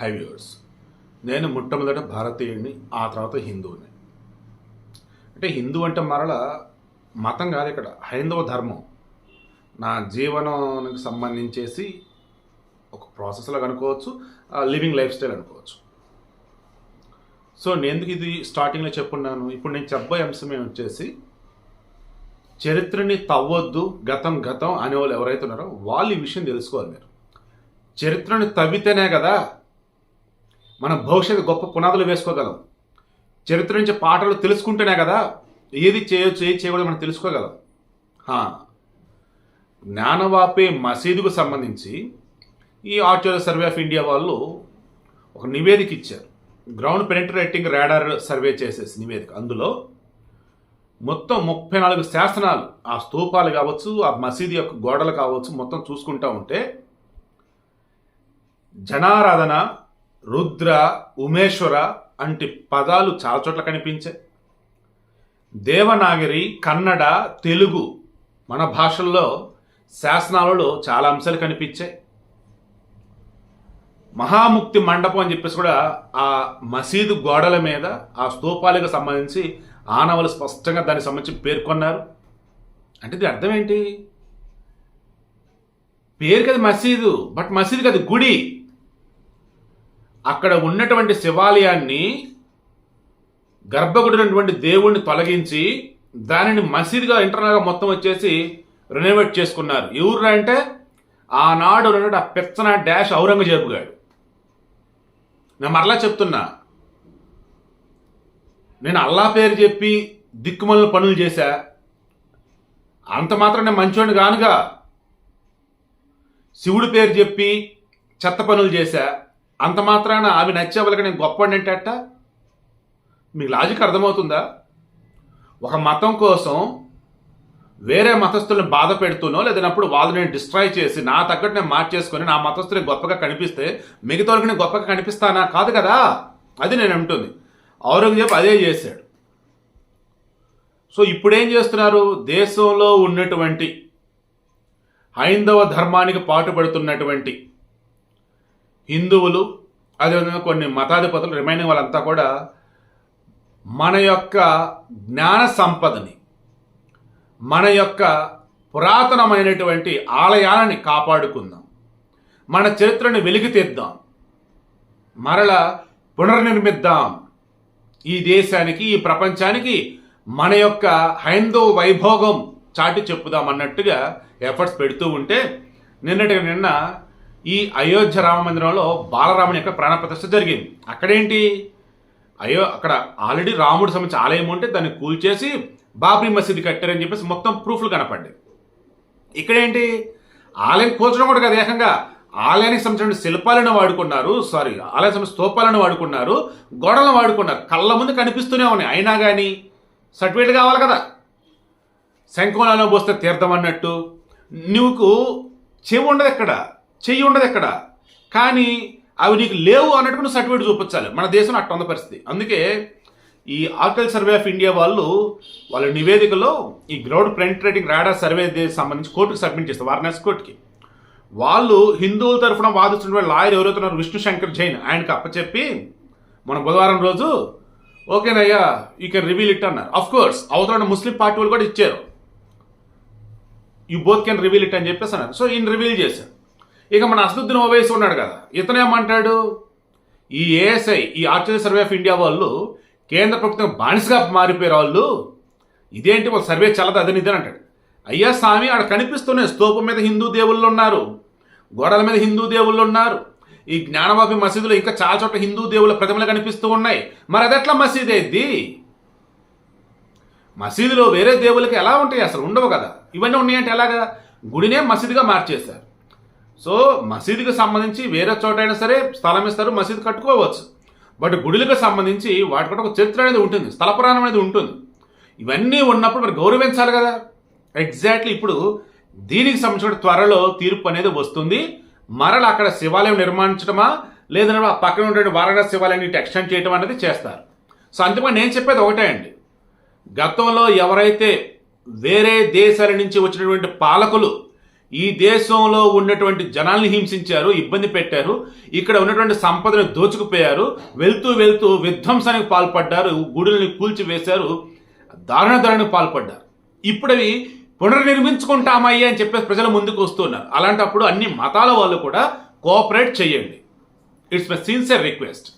High viewers నేను మొట్టమొదట భారతీయుడిని ఆ తర్వాత హిందువుని. అంటే హిందూ అంటే మరల మతం కాదు ఇక్కడ హైందవ ధర్మం. నా జీవనానికి సంబంధించేసి ఒక ప్రాసెస్లో అనుకోవచ్చు లివింగ్ లైఫ్ స్టైల్ అనుకోవచ్చు. సో నేను ఎందుకు ఇది స్టార్టింగ్లో చెప్పున్నాను? ఇప్పుడు నేను చెప్పబోయే అంశం వచ్చేసి చరిత్రని తవ్వొద్దు గతం గతం అనే వాళ్ళు ఎవరైతే ఉన్నారో వాళ్ళు ఈ విషయం తెలుసుకోవాలి మీరు. చరిత్రను తవ్వితేనే కదా మనం భవిష్యత్తు గొప్ప పునాదులు వేసుకోగలం. చరిత్ర నుంచి పాటలు తెలుసుకుంటేనే కదా ఏది చేయొచ్చు ఏది చేయకూడదు మనం తెలుసుకోగలం. హా. జ్ఞానవాపే మసీదుకు సంబంధించి ఈ ఆర్చర్ సర్వే ఆఫ్ ఇండియా వాళ్ళు ఒక నివేదిక ఇచ్చారు. గ్రౌండ్ పెనిట్రేటింగ్ రాడార్ సర్వే చేసేసి నివేదిక. అందులో మొత్తం ముప్పై నాలుగు శాసనాలు ఆ స్తూపాలు కావచ్చు ఆ మసీదు యొక్క గోడలు కావచ్చు మొత్తం చూసుకుంటా ఉంటే జనారాధన రుద్ర ఉమేశ్వర అంటి పదాలు చాలా చోట్ల కనిపించాయి దేవనాగరి కన్నడ తెలుగు మన భాషల్లో శాసనాలలో చాలా అంశాలు కనిపించాయి మహాముక్తి మండపం అని చెప్పేసి కూడా ఆ మసీదు గోడల మీద ఆ స్తూపాలకు సంబంధించి ఆనవలు స్పష్టంగా దానికి సంబంధించి పేర్కొన్నారు. అంటే ఇది అర్థం ఏంటి? పేరు కదా మసీదు బట్ మసీదు కదా గుడి. అక్కడ ఉన్నటువంటి శివాలయాన్ని గర్భగుడినటువంటి దేవుణ్ణి తొలగించి దానిని మసీదుగా ఇంటర్నల్గా మొత్తం వచ్చేసి రెనోవేట్ చేసుకున్నారు. ఎవరు అంటే ఆనాడు ఉన్నటువంటి ఆ పెచ్చన డాష్ ఔరంగజేబు గారు. నేను మరలా చెప్తున్నా. నేను అల్లా పేరు చెప్పి దిక్కుమల్ని పనులు చేశా. అంత మాత్రం నేను మంచోడిని కానుగా. శివుడి పేరు చెప్పి చెత్త పనులు చేశా. అంత మాత్రాన ఆవి నచ్చే వాళ్ళకి నేను గొప్పవాడిని అంటే మీకు లాజిక్ అర్థమవుతుందా? ఒక మతం కోసం వేరే మతస్థులను బాధ పెడుతూనో లేదన్నప్పుడు వాళ్ళని నేను డిస్ట్రాయ్ చేసి నా తగ్గట్టు నేను మార్చేసుకొని నా మతస్థుని గొప్పగా కనిపిస్తే మిగతా వాళ్ళకి నేను గొప్పగా కనిపిస్తానా? కాదు కదా? అది నేను అంటుంది. ఔరంగజేబ్ అదే చేశాడు. సో ఇప్పుడు ఏం చేస్తున్నారు? దేశంలో ఉన్నటువంటి హైందవ ధర్మానికి పాటుపడుతున్నటువంటి హిందువులు అదేవిధంగా కొన్ని మతాధిపతులు రిమైనింగ్ వాళ్ళంతా కూడా మన యొక్క జ్ఞాన సంపదని మన యొక్క పురాతనమైనటువంటి ఆలయాలని కాపాడుకుందాం. మన చరిత్రని వెలికి తీద్దాం. మరల పునర్నిర్మిద్దాం. ఈ దేశానికి ఈ ప్రపంచానికి మన యొక్క హైందవ వైభోగం చాటి చెప్పుదాం అన్నట్టుగా ఎఫర్ట్స్ పెడుతూ ఉంటే నిన్నటి నిన్న ఈ అయోధ్య రామ మందిరంలో బాలరాముని యొక్క ప్రాణప్రతిష్ఠ జరిగింది. అక్కడేంటి? అయ్యో అక్కడ ఆల్రెడీ రాముడు సంబంధించి ఆలయం ఉంటే దాన్ని కూల్చేసి బాబ్రీ మసీద్ కట్టారని చెప్పేసి మొత్తం ప్రూఫ్లు కనపడ్డాయి. ఇక్కడేంటి? ఆలయం కూల్చడం కూడా కదా ఏకంగా. ఆలయానికి సంబంధించిన శిల్పాలను వాడుకున్నారు. సారీ ఆలయ సంబంధించిన స్తూపాలను వాడుకున్నారు. గోడలను వాడుకున్నారు. కళ్ళ ముందు కనిపిస్తూనే ఉన్నాయి. అయినా కానీ సర్టిఫికేట్ కావాలి కదా? శంఖంలో పోస్తే తీర్థం అన్నట్టు. నువ్వు చెవి ఉండదు ఇక్కడ చెయ్యి ఉండదు ఎక్కడ? కానీ అవి నీకు లేవు అన్నట్టు నువ్వు సర్టిఫికేట్ చూపించాలి. మన దేశం అట్ట ఉంది పరిస్థితి. అందుకే ఈ ఆకల్ సర్వే ఆఫ్ ఇండియా వాళ్ళు వాళ్ళ నివేదికలో ఈ గ్రౌండ్ పెనిట్రేటింగ్ రాడార్ సర్వే సంబంధించి కోర్టుకు సబ్మిట్ చేస్తారు వారణాసి కోర్టుకి. వాళ్ళు హిందువుల తరఫున వాదిస్తున్న లాయర్ ఎవరైతే విష్ణు శంకర్ జైన్ ఆయనకు అప్పచెప్పి మన బుధవారం రోజు ఓకేనయ్యా యూ కెన్ రివీల్ ఇట్ అన్నారు. అఫ్ కోర్స్ అవతల ముస్లిం పార్టీ వాళ్ళు కూడా ఇచ్చారు. You both can reveal it అని చెప్పేసి అన్నారు. సో ఈయన రివీల్ చేశారు. ఇక మన అసదుద్దీన్ ఓవైసీ ఉన్నాడు కదా. ఇతను ఏమంటాడు? ఈ ఏఎస్ఐ ఈ ఆర్చరీ సర్వే ఆఫ్ ఇండియా వాళ్ళు కేంద్ర ప్రభుత్వం బానిసగా మారిపోయారు వాళ్ళు. ఇదేంటి వాళ్ళ సర్వే చల్లదు? అదని ఇదని అంటాడు. అయ్యా స్వామి ఆడ కనిపిస్తున్నాయి స్తూపం మీద హిందూ దేవుళ్ళు ఉన్నారు. గోడల మీద హిందూ దేవుళ్ళు ఉన్నారు. ఈ జ్ఞానవాపి మసీదులో ఇంకా చాలా చోట్ల హిందూ దేవుళ్ళ ప్రతిమలు కనిపిస్తూ ఉన్నాయి. మరి అది ఎట్లా మసీదు అయింది మసీదులో వేరే దేవుళ్ళకి ఎలా ఉంటాయి? అసలు ఉండవు కదా. ఇవన్నీ ఉన్నాయంటే ఎలాగా? గుడినే మసీదుగా మార్చేశారు. సో మసీదుకి సంబంధించి వేరే చోట అయినా సరే స్థలం ఇస్తారు మసీదు కట్టుకోవచ్చు. బట్ గుడులకు సంబంధించి వాటి కూడా ఒక చరిత్ర అనేది ఉంటుంది స్థల పురాణం అనేది ఉంటుంది. ఇవన్నీ ఉన్నప్పుడు మరి గౌరవించాలి కదా. ఎగ్జాక్ట్లీ ఇప్పుడు దీనికి సంబంధించిన త్వరలో తీర్పు అనేది వస్తుంది. మరల అక్కడ శివాలయం నిర్మించడమా లేదంటే ఆ పక్కన ఉండే వారణాసి శివాలయాన్ని ఇటు ఎక్స్టెండ్ చేయడం అనేది చేస్తారు. సో అంతిమంగా నేను చెప్పేది ఒకటే అండి. గతంలో ఎవరైతే వేరే దేశాల నుంచి వచ్చినటువంటి పాలకులు ఈ దేశంలో ఉన్నటువంటి జనాల్ని హింసించారు ఇబ్బంది పెట్టారు. ఇక్కడ ఉన్నటువంటి సంపదను దోచుకుపోయారు. వెళ్తూ వెళ్తూ విధ్వంసానికి పాల్పడ్డారు. గుడుల్ని కూల్చివేశారు. దారుణ దారుణకు పాల్పడ్డారు. ఇప్పుడవి పునర్నిర్మించుకుంటామయ్యా అని చెప్పేసి ప్రజలు ముందుకు వస్తున్నారు. అలాంటప్పుడు అన్ని మతాల వాళ్ళు కూడా కోఆపరేట్ చేయండి. It's my sincere request